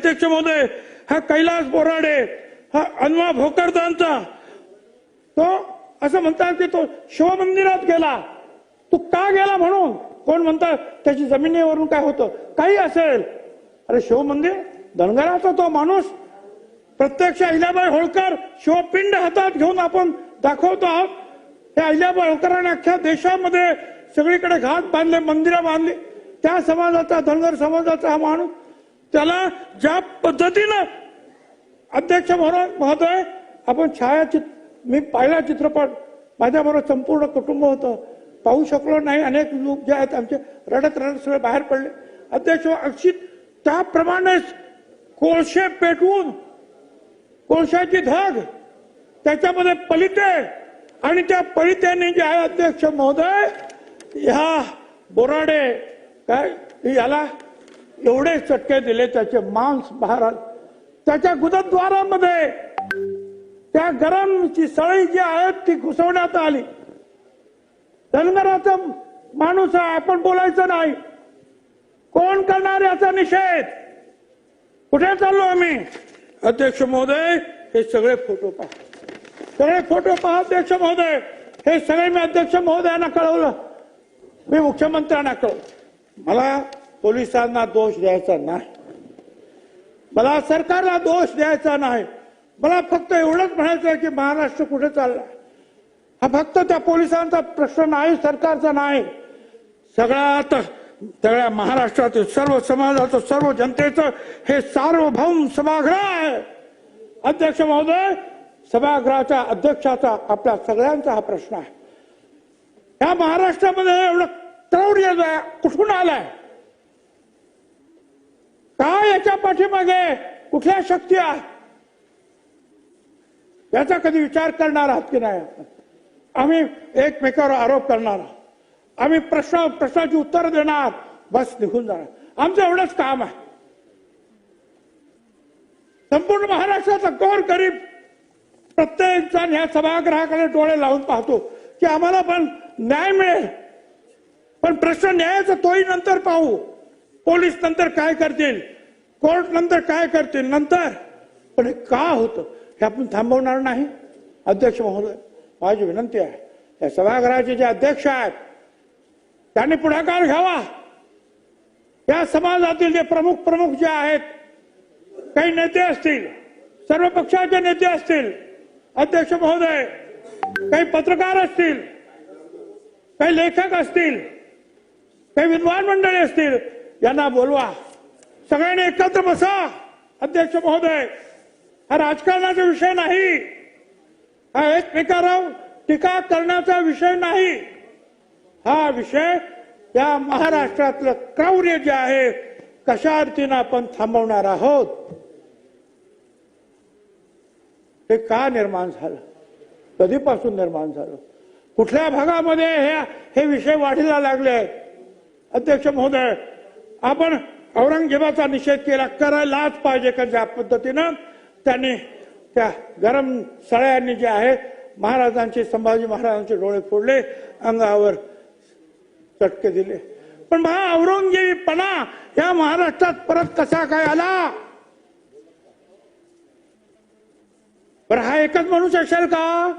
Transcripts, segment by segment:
अध्यक्ष महोदय हा कैलास बोराडे हा अन्वा भोकरदांचा तो असं म्हणतात की तो शिवमंदिरात गेला. तू का गेला म्हणून? कोण म्हणतात त्याची जमिनीवरून काय होतं? काही असेल. अरे शिवमंदिर धनगराचा तो माणूस. प्रत्यक्ष अहिल्याबाई होळकर शिवपिंड हातात घेऊन आपण दाखवतो आहोत. हे अहिल्याबाई होळकरांनी अख्ख्या देशामध्ये सगळीकडे घाट बांधले मंदिरं बांधली. त्या समाजाचा धनगर समाजाचा हा माणूस त्याला ज्या पद्धतीनं अध्यक्ष म्हणून महोदय आपण छायाचित्र मी पाहिला चित्रपट माझ्याबरोबर संपूर्ण कुटुंब होतं. पाहू शकलो नाही अनेक लोक जे आहेत आमचे रडत रडत सगळे बाहेर पडले. अध्यक्ष अक्षित त्याप्रमाणेच कोळशे पेटवून कोळशाची धग त्याच्यामध्ये पलिते आणि त्या पलित्याने जे आहे अध्यक्ष महोदय ह्या बोराडे काय याला एवढे चटके दिले त्याचे मांस बाहेर त्याच्या गुदद्वारामध्ये त्या गरमची सळई जी आहे ती घुसवण्यात आली. धनगराचा माणूस आहे आपण बोलायचं नाही. कोण करणार याचा निषेध? कुठे चाललो आम्ही? अध्यक्ष महोदय हे सगळे फोटो पहा. सगळे फोटो पहा अध्यक्ष महोदय. हे सगळे मी अध्यक्ष महोदयांना कळवलं. मी मुख्यमंत्र्यांना कळवलं. मला पोलिसांना दोष द्यायचा नाही. मला सरकारला दोष द्यायचा नाही. मला फक्त एवढंच म्हणायचं आहे की महाराष्ट्र कुठे चालला? हा फक्त त्या पोलिसांचा प्रश्न नाही सरकारचा नाही. सगळ्यात सगळ्या महाराष्ट्रातील सर्व समाजाचं सर्व जनतेचं हे सार्वभौम सभागृह आहे. अध्यक्ष महोदय सभागृहाच्या अध्यक्षाचा आपल्या सगळ्यांचा हा प्रश्न आहे. या महाराष्ट्रामध्ये एवढं क्रौर्य आहे, कुठून आलाय? याच्या पाठीमागे कुठल्या शक्ती आहेत? याचा कधी विचार करणार आहात की नाही आम्ही एकमेकावर आरोप करणार आहोत. आम्ही प्रश्न प्रश्नाची उत्तर देणार. बस निघून जाणार. आमचं एवढंच काम आहे. संपूर्ण महाराष्ट्राचा कोर गरीब प्रत्येक जण ह्या सभागृहाकडे डोळे लावून पाहतो की आम्हाला पण न्याय मिळेल. पण प्रश्न न्यायाचा तोही नंतर पाहू. पोलीस नंतर काय करतील? कोर्ट नंतर काय करतील नंतर. पण हे का होतं? हे आपण थांबवणार नाही. अध्यक्ष महोदय माझी विनंती आहे या सभागृहाचे जे अध्यक्ष आहेत त्यांनी पुढाकार घ्यावा. या समाजातील जे प्रमुख प्रमुख जे आहेत काही नेते असतील सर्व पक्षाचे नेते असतील अध्यक्ष महोदय काही पत्रकार असतील काही लेखक असतील काही विद्वान मंडळी असतील यांना बोलवा. सगळ्यांनी एकत्र बसा अध्यक्ष महोदय. हा राजकारणाचा विषय नाही. हा एकमेकावर टीका करण्याचा विषय नाही. हा विषय या महाराष्ट्रातलं क्रौर्य जे आहे कशा अर्थीनं आपण थांबवणार आहोत? हे का निर्माण झालं? कधीपासून निर्माण झालं? कुठल्या भागामध्ये हे हे विषय वाढीला लागले? अध्यक्ष महोदय आपण औरंगजेबाचा निषेध केला करायलाच पाहिजे का ज्या पद्धतीनं? त्यांनी त्या गरम सळ्यांनी जे आहे महाराजांचे संभाजी महाराजांचे डोळे फोडले अंगावर चटके दिले. पण महा औरंगजेबीपणा या महाराष्ट्रात परत कसा काय आला? बरं हा एकच माणूस असेल का?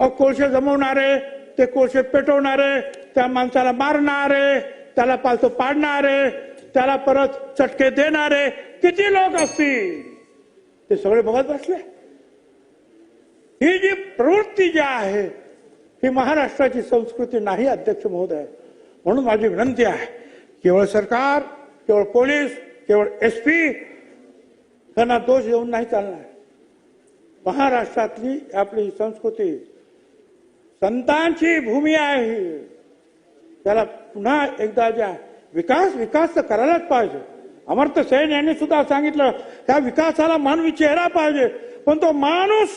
अ कोळशे जमवणारे ते कोळशे पेटवणारे त्या माणसाला मारणारे त्याला पालतो पाडणारे त्याला परत चटके देणारे किती लोक असतील? ते सगळे बघत बसले. ही जी प्रवृत्ती जी आहे ही महाराष्ट्राची संस्कृती नाही अध्यक्ष महोदय. म्हणून माझी विनंती आहे केवळ सरकार केवळ पोलीस केवळ एस पी यांना दोष देऊन नाही चालणार. महाराष्ट्रातली आपली संस्कृती संतांची भूमी आहे ही. त्याला पुन्हा एकदा ज्या विकास विकास तर करायलाच पाहिजे. अमर्त सेन यांनी सुद्धा सांगितलं त्या विकासाला मानवी चेहरा पाहिजे. पण तो माणूस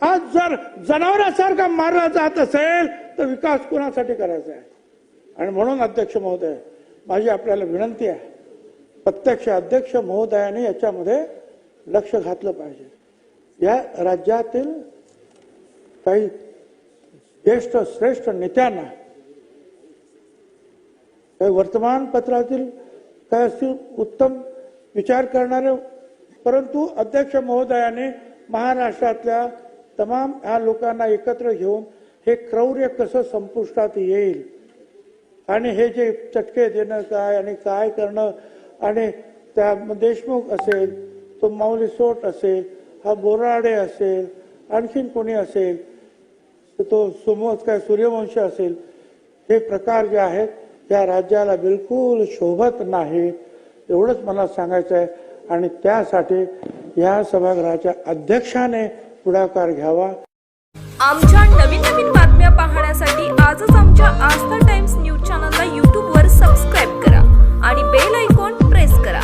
आज जर जनावरासारखा मारला जात असेल तर विकास कोणासाठी करायचा आहे? आणि म्हणून अध्यक्ष महोदय माझी आपल्याला विनंती आहे प्रत्यक्ष अध्यक्ष महोदयाने याच्यामध्ये लक्ष घातलं पाहिजे. या राज्यातील काही ज्येष्ठ श्रेष्ठ नेत्यांना काही वर्तमानपत्रातील काय असतील उत्तम विचार करणारे परंतु अध्यक्ष महोदयाने महाराष्ट्रातल्या तमाम ह्या लोकांना एकत्र घेऊन हे क्रौर्य कसं संपुष्टात येईल? आणि हे जे चटके देणं काय आणि काय करणं? आणि त्या देशमुख असेल तो माऊली सोट असेल हा बोराडे असेल आणखीन कोणी असेल तो सुमोद काय सूर्यवंश असेल हे प्रकार जे आहेत त्या राज्याला बिलकुल शोभत नाही एवढंच मला सांगायचं आहे आणि त्यासाठी या सभागृहाच्या अध्यक्षाने पुढाकार घ्यावा. आमच्या नवीन नवीन बातम्या पाहण्यासाठी आजच आमच्या आस्था टाइम्स न्यूज चॅनलला यूट्यूबवर सबस्क्राईब करा आणि बेल आयकॉन प्रेस करा.